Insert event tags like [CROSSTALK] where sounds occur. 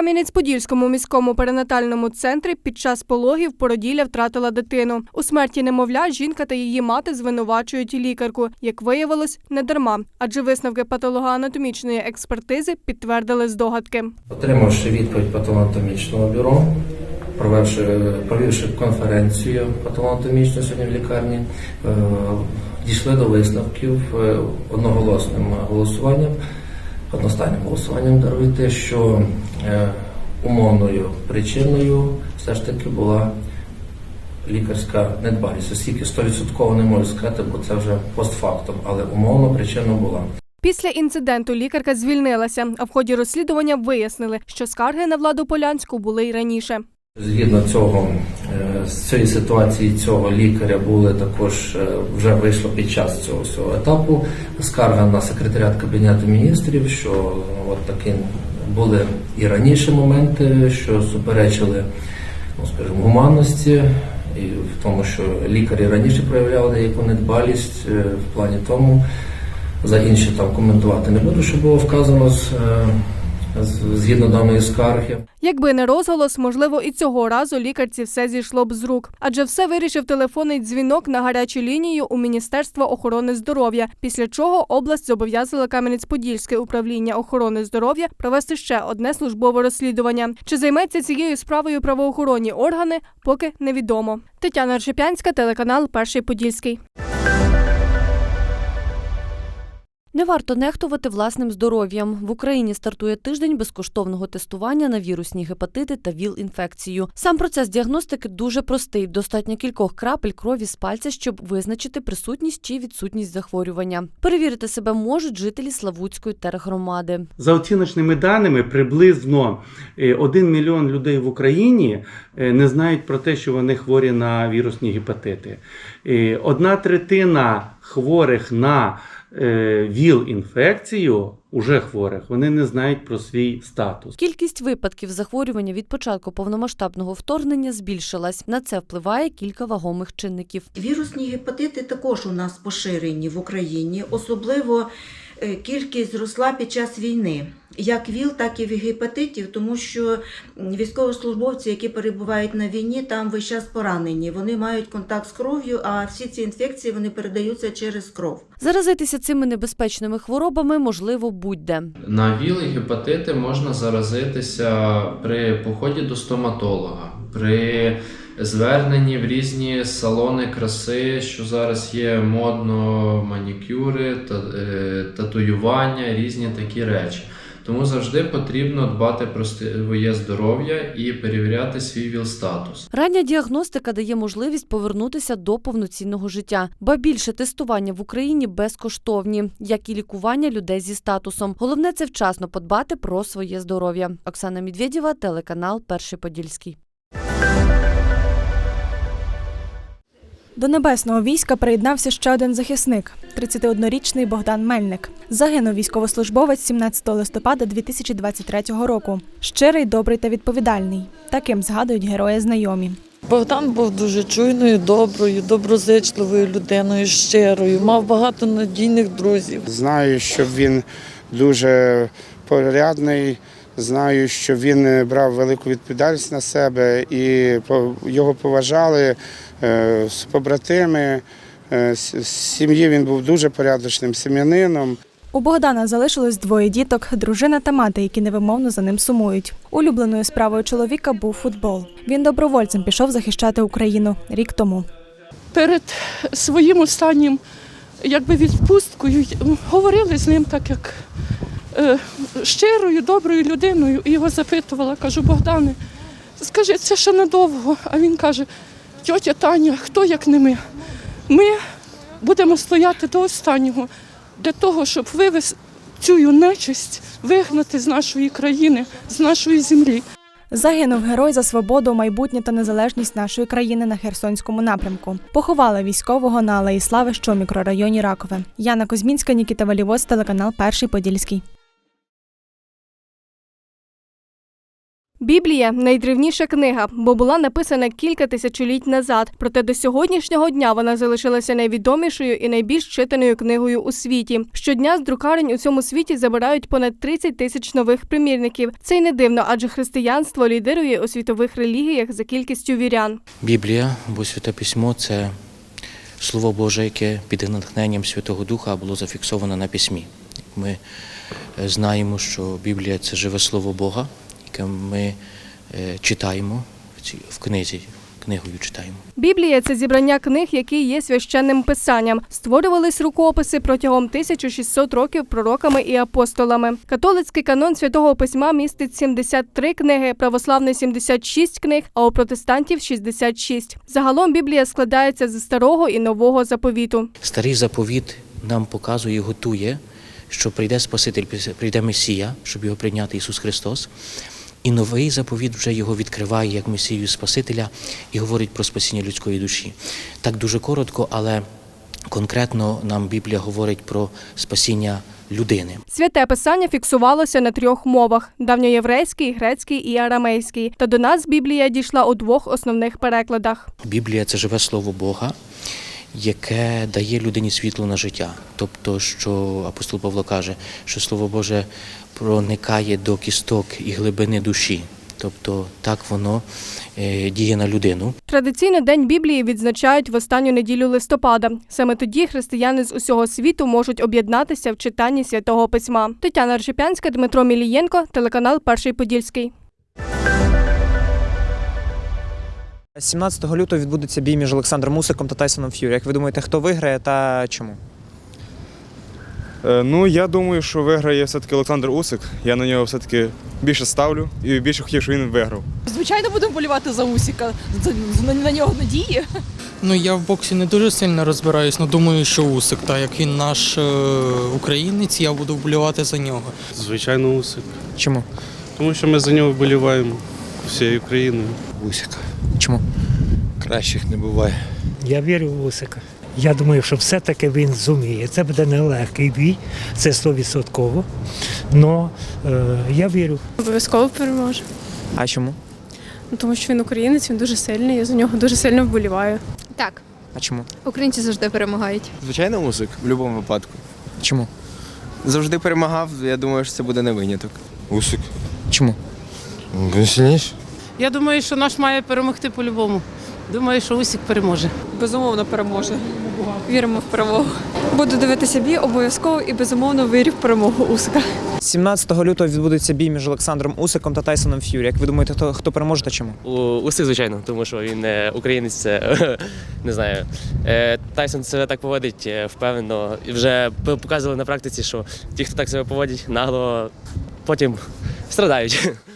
Кам'янець-Подільському міському перинатальному центрі під час пологів породілля втратила дитину. У смерті немовля жінка та її мати звинувачують лікарку. Як виявилось, не дарма, адже висновки патологоанатомічної експертизи підтвердили здогадки. Отримавши відповідь патологоанатомічного бюро, провівши, провівши конференцію патологоанатомічну сьогодні в лікарні, е, дійшли до висновків е, одноголосним голосуванням, одностайним голосуванням даруйте, що е, умовною причиною все ж таки була лікарська недбалість. Оскільки 100% не можу сказати, бо це вже постфактом, але умовно причина була. Після інциденту лікарка звільнилася, а в ході розслідування вияснили, що скарги на владу Полянську були й раніше. Згідно цього е, з цієї ситуації цього лікаря були також е, вже вийшло під час цього всього етапу скарга на секретаріат кабінету міністрів, що е, от такі були і раніше моменти, що суперечили, ну скажімо, гуманності. І в тому, що лікарі раніше проявляли деяку недбалість е, в плані тому, за інші там коментувати не буду, що було вказано з- згідно даної скарги. Якби не розголос, можливо, і цього разу лікарці все зійшло б з рук, адже все вирішив телефонний дзвінок на гарячу лінію у Міністерства охорони здоров'я. Після чого область зобов'язала Кам'янець-Подільське управління охорони здоров'я провести ще одне службове розслідування. Чи займеться цією справою правоохоронні органи, поки невідомо. Тетяна Ршипянська, телеканал Перший Подільський. Не варто нехтувати власним здоров'ям. В Україні стартує тиждень безкоштовного тестування на вірусні гепатити та ВІЛ-інфекцію. Сам процес діагностики дуже простий. Достатньо кількох крапель крові з пальця, щоб визначити присутність чи відсутність захворювання. Перевірити себе можуть жителі Славутської тергромади. За оціночними даними, приблизно е, 1 мільйон людей в Україні е, не знають про те, що вони хворі на вірусні гепатити. Е, Одна третина хворих на е, ВІЛ-інфекцію, уже хворих, вони не знають про свій статус. Кількість випадків захворювання від початку повномасштабного вторгнення збільшилась. На це впливає кілька вагомих чинників. Вірусні гепатити також у нас поширені в Україні, особливо е, кількість зросла під час війни. Як ВІЛ, так і гепатитів, тому що військовослужбовці, які перебувають на війні, там весь час поранені. Вони мають контакт з кров'ю, а всі ці інфекції вони передаються через кров. Заразитися цими небезпечними хворобами можливо будь-де. На ВІЛ і гепатити можна заразитися при поході до стоматолога, при зверненні в різні салони краси, що зараз є модно, манікюри, е, татуювання, різні такі речі. Тому завжди потрібно дбати про своє здоров'я і перевіряти свій ВІЛ-статус. Рання діагностика дає можливість повернутися до повноцінного життя. Ба більше тестування в Україні безкоштовні, як і лікування людей зі статусом. Головне це вчасно подбати про своє здоров'я. Оксана Медведєва, телеканал Перший Подільський. До небесного війська приєднався ще один захисник – 31-річний Богдан Мельник. Загинув військовослужбовець 17 листопада 2023 року. Щирий, добрий та відповідальний. Таким згадують герої знайомі. Богдан був дуже чуйною, доброю, доброзичливою людиною, щирою, мав багато надійних друзів. Знаю, що він дуже порядний. Знаю, що він брав велику відповідальність на себе і по- його поважали е, побратими. Е, з з сім'ї він був дуже порядочним сім'янином. У Богдана залишилось двоє діток, дружина та мати, які невимовно за ним сумують. Улюбленою справою чоловіка був футбол. Він добровольцем пішов захищати Україну рік тому. перед своїм останнім якби відпусткою говорили з ним так, як е, щирою, доброю людиною, і його запитувала, кажу, Богдане, скажи, це ще надовго. А він каже, тьотя Таня, хто як не ми? Ми будемо стояти до останнього для того, щоб вивез цю нечисть вигнати з нашої країни, з нашої землі. Загинув герой за свободу, майбутнє та незалежність нашої країни на Херсонському напрямку. Поховали військового на Алеї Слави, що у мікрорайоні Ракове. Яна Козмінська, Нікіта Валівоз, телеканал Перший Подільський. Біблія найдревніша книга, бо була написана кілька тисячоліть назад. Проте до сьогоднішнього дня вона залишилася найвідомішою і найбільш читаною книгою у світі. Щодня з друкарень у цьому світі забирають понад 30 тисяч нових примірників. Це й не дивно, адже християнство лідирує у світових релігіях за кількістю вірян. Біблія або Святе Письмо це Слово Боже, яке під натхненням Святого Духа було зафіксовано на письмі. Ми е, знаємо, що Біблія це живе Слово Бога, яке ми е, читаємо в книзі, книгою читаємо. Біблія це зібрання книг, які є священним писанням. Створювались рукописи протягом 1600 років пророками і апостолами. Католицький канон святого письма містить 73 книги, православний 76 книг, а у протестантів 66. Загалом Біблія складається з старого і нового заповіту. Старий заповіт нам показує, і готує, що прийде Спаситель, прийде Месія, щоб його прийняти Ісус Христос. І новий заповіт вже його відкриває як Месію Спасителя і говорить про спасіння людської душі. Так дуже коротко, але конкретно нам Біблія говорить про спасіння людини. Святе писання фіксувалося на трьох мовах: давньоєврейський, грецький і арамейський. Та до нас Біблія дійшла у двох основних перекладах. Біблія це живе слово Бога, яке дає людині світло на життя. Тобто, що апостол Павло каже, що Слово Боже проникає до кісток і глибини душі. Тобто так воно е, діє на людину. Традиційно День Біблії відзначають в останню неділю листопада. Саме тоді християни з усього світу можуть об'єднатися в читанні святого письма. Тетяна Ржепянська, Дмитро Мілієнко, телеканал Перший Подільський. 17 лютого відбудеться бій між Олександром Мусиком та Тайсоном Ф'юрі. Як ви думаєте, хто виграє та чому? Е, Ну, я думаю, що виграє все-таки Олександр Усик. Я на нього все-таки більше ставлю і більше хотів, щоб він виграв. Звичайно, будемо болівати за Усіка. На, на нього надії. Ну я в боксі не дуже сильно розбираюсь, але думаю, що Усик, так як він наш е, українець, я буду вболівати за нього. Звичайно, Усик. Чому? Тому що ми за нього вболіваємо всією Україною. Усика. Чому? Кращих не буває. Я вірю в Усика. Я думаю, що все-таки він зуміє. Це буде нелегкий бій, це 100%. Але е, я вірю. Обов'язково переможе. А чому? Ну, Тому що він українець, він дуже сильний, я за нього дуже сильно вболіваю. Так, А чому? українці завжди перемагають. Звичайно, Усик в будь-якому випадку. Чому? Завжди перемагав, я думаю, що це буде не виняток. Усик. Чому? Він сильніший. Я думаю, що наш має перемогти по-любому. Думаю, що Усік переможе. Безумовно переможе. Віримо в перемогу. Буду дивитися бій обов'язково і безумовно вірю в перемогу Усика. 17 лютого відбудеться бій між Олександром Усиком та Тайсоном Ф'юрі. Як ви думаєте, хто, хто переможе та чому? Усик, звичайно, тому що він е, українець, це [LAUGHS] не знаю. Е, Тайсон себе так поводить е, впевнено. І вже показували на практиці, що ті, хто так себе поводять, нагло потім страдають. [LAUGHS]